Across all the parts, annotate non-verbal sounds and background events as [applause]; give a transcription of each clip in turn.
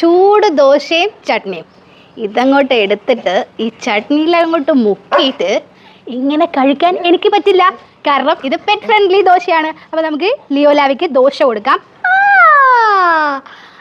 ചൂട് ദോശയും ചട്നിയും. ഇതങ്ങോട്ട് എടുത്തിട്ട് ഈ ചട്നിയിൽ അങ്ങോട്ട് മുക്കിയിട്ട് ഇങ്ങനെ കഴിക്കാൻ എനിക്ക് പറ്റില്ല. കാരണം ഇത് പെറ്റ് ഫ്രണ്ട്ലി ദോശയാണ്. അപ്പോൾ നമുക്ക് ലിയോലാവിക്ക് ദോശ കൊടുക്കാം.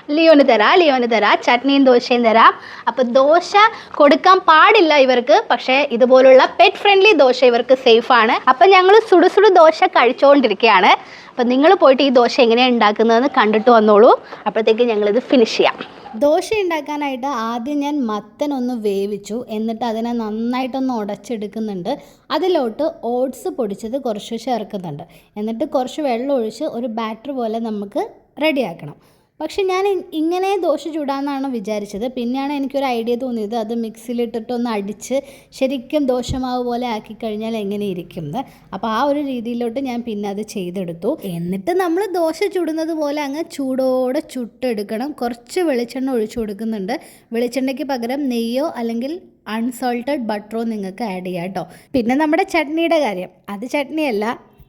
ലിയോന് തരാ ലിയോന് തരാ ചട്നിയും ദോശയും തരാം. അപ്പോൾ ദോശ കൊടുക്കാൻ പാടില്ല ഇവർക്ക് പക്ഷേ ഇതുപോലുള്ള പെറ്റ് ഫ്രണ്ട്ലി ദോശ ഇവർക്ക് സേഫാണ് അപ്പം ഞങ്ങൾ സുടു സുടു ദോശ കഴിച്ചുകൊണ്ടിരിക്കുകയാണ് അപ്പം നിങ്ങൾ പോയിട്ട് ഈ ദോശ എങ്ങനെയാണ് ഉണ്ടാക്കുന്നതെന്ന് കണ്ടിട്ട് വന്നോളൂ. അപ്പോഴത്തേക്ക് ഞങ്ങളിത് ഫിനിഷ് ചെയ്യാം. ദോശ ഉണ്ടാക്കാനായിട്ട് ആദ്യം ഞാൻ മത്തൻ ഒന്ന് വേവിച്ചു എന്നിട്ട് അതിനെ നന്നായിട്ടൊന്ന് ഉടച്ചെടുക്കുന്നുണ്ട്. അതിലോട്ട് ഓട്സ് പൊടിച്ചത് കുറച്ച് ചേർക്കുന്നുണ്ട്. എന്നിട്ട് കുറച്ച് വെള്ളം ഒഴിച്ച് ഒരു ബാറ്റർ പോലെ നമുക്ക് റെഡിയാക്കണം പക്ഷെ ഞാൻ ഇങ്ങനെ ദോശ ചൂടാന്നാണ് വിചാരിച്ചത്. പിന്നെയാണ് എനിക്കൊരു ഐഡിയ തോന്നിയത് അത് മിക്സിയിലിട്ടിട്ടൊന്ന് അടിച്ച് ശരിക്കും ദോശമാവ് പോലെ ആക്കി കഴിഞ്ഞാൽ എങ്ങനെ ഇരിക്കുന്നത് അപ്പോൾ ആ ഒരു രീതിയിലോട്ട് ഞാൻ പിന്നെ അത് ചെയ്തെടുത്തു. എന്നിട്ട് നമ്മൾ ദോശ ചുടുന്നത് പോലെ അങ്ങ് ചൂടോടെ ചുട്ടെടുക്കണം. കുറച്ച് വെളിച്ചെണ്ണ ഒഴിച്ചു കൊടുക്കുന്നുണ്ട്. വെളിച്ചെണ്ണയ്ക്ക് പകരം നെയ്യോ അല്ലെങ്കിൽ അൺസോൾട്ടഡ് ബട്ടറോ നിങ്ങൾക്ക് ആഡ് ചെയ്യാം കേട്ടോ പിന്നെ നമ്മുടെ ചട്നിയുടെ കാര്യം. അത് ചട്നിയല്ല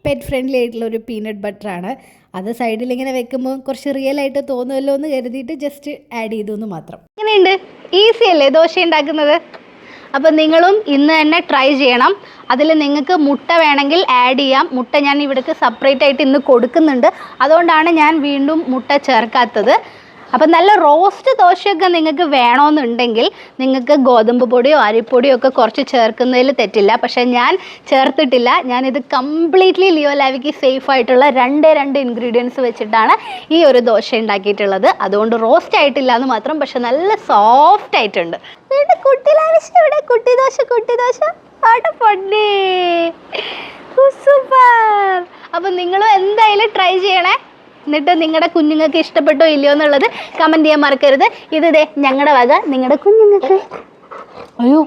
പെറ്റ് ഫ്രണ്ട്ലി ആയിട്ടുള്ള ഒരു പീനട്ട് ആണ്. അത് സൈഡിൽ ഇങ്ങനെ വെക്കുമ്പോൾ കുറച്ച് റിയൽ ആയിട്ട് തോന്നുമല്ലോ എന്ന് കരുതിയിട്ട് ജസ്റ്റ് ആഡ് ചെയ്തു എന്ന് മാത്രം. എങ്ങനെയുണ്ട് ഈസി അല്ലേ ദോശ ഉണ്ടാക്കുന്നത്? അപ്പം നിങ്ങളും ഇന്ന് തന്നെ ട്രൈ ചെയ്യണം. അതിൽ നിങ്ങൾക്ക് മുട്ട വേണമെങ്കിൽ ആഡ് ചെയ്യാം. മുട്ട ഞാൻ ഇവിടേക്ക് സെപ്പറേറ്റ് ആയിട്ട് ഇന്ന് കൊടുക്കുന്നുണ്ട്. അതുകൊണ്ടാണ് ഞാൻ വീണ്ടും മുട്ട ചേർക്കാത്തത്. അപ്പം നല്ല റോസ്റ്റ് ദോശയൊക്കെ നിങ്ങൾക്ക് വേണമെന്നുണ്ടെങ്കിൽ നിങ്ങൾക്ക് ഗോതമ്പ് പൊടിയോ അരിപ്പൊടിയോ ഒക്കെ കുറച്ച് ചേർക്കുന്നതിൽ തെറ്റില്ല. പക്ഷേ ഞാൻ ചേർത്തിട്ടില്ല. ഞാനിത് കംപ്ലീറ്റ്ലി ലിയോ ലാവിക്ക് സേഫ് ആയിട്ടുള്ള രണ്ടേ രണ്ട് ഇൻഗ്രീഡിയൻസ് വെച്ചിട്ടാണ് ഈ ഒരു ദോശ ഉണ്ടാക്കിയിട്ടുള്ളത്. അതുകൊണ്ട് റോസ്റ്റ് ആയിട്ടില്ല എന്ന് മാത്രം പക്ഷെ നല്ല സോഫ്റ്റ് ആയിട്ടുണ്ട്. അപ്പൊ കുട്ടി ദോശ കുട്ടി ദോശ? സൂപ്പർ നിങ്ങളും എന്തായാലും ട്രൈ ചെയ്യണേ. എന്നിട്ട് നിങ്ങളുടെ കുഞ്ഞുങ്ങൾക്ക് ഇഷ്ടപ്പെട്ടോ ഇല്ലയോ എന്നുള്ളത് കമന്റ് ചെയ്യാൻ മറക്കരുത്. ഇത് ദേ ഞങ്ങളുടെ വക നിങ്ങളുടെ കുഞ്ഞുങ്ങൾക്ക്. അയ്യോ.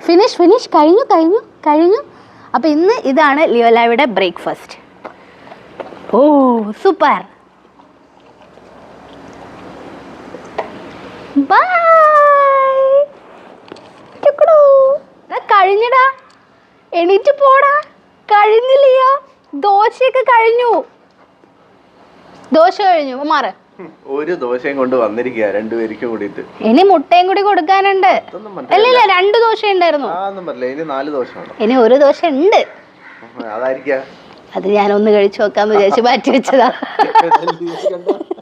ഫിനിഷ് ഫിനിഷ് കഴിഞ്ഞു കഴിഞ്ഞു കഴിഞ്ഞു. അപ്പോൾ ഇന്ന് ഇതാണ് ലിയോലായുടെ ബ്രേക്ക്ഫാസ്റ്റ് ഓ. സൂപ്പർ കഴിഞ്ഞടാ. എണീറ്റ് പോടാ. കഴിഞ്ഞില്ലയോ ദോശയൊക്കെ കഴിഞ്ഞു. ദോശ കഴിഞ്ഞു. മാറ. ഒരു ദോശയും കൊണ്ട് വന്നിരിക്കുക രണ്ടുപേർക്കും കൂടിയിട്ട്. ഇനി മുട്ടയും കൂടി കൊടുക്കാനുണ്ട്. അല്ലല്ല രണ്ടു ദോശ ഉണ്ടായിരുന്നു. ഇനി നാല് ദോശ ഇനി ഒരു ദോശ ഉണ്ട്. അതായിരിക്കാം. അത് ഞാൻ ഒന്ന് കഴിച്ചു നോക്കാന്ന് വിചാരിച്ചു മാറ്റി വെച്ചതാ. [laughs]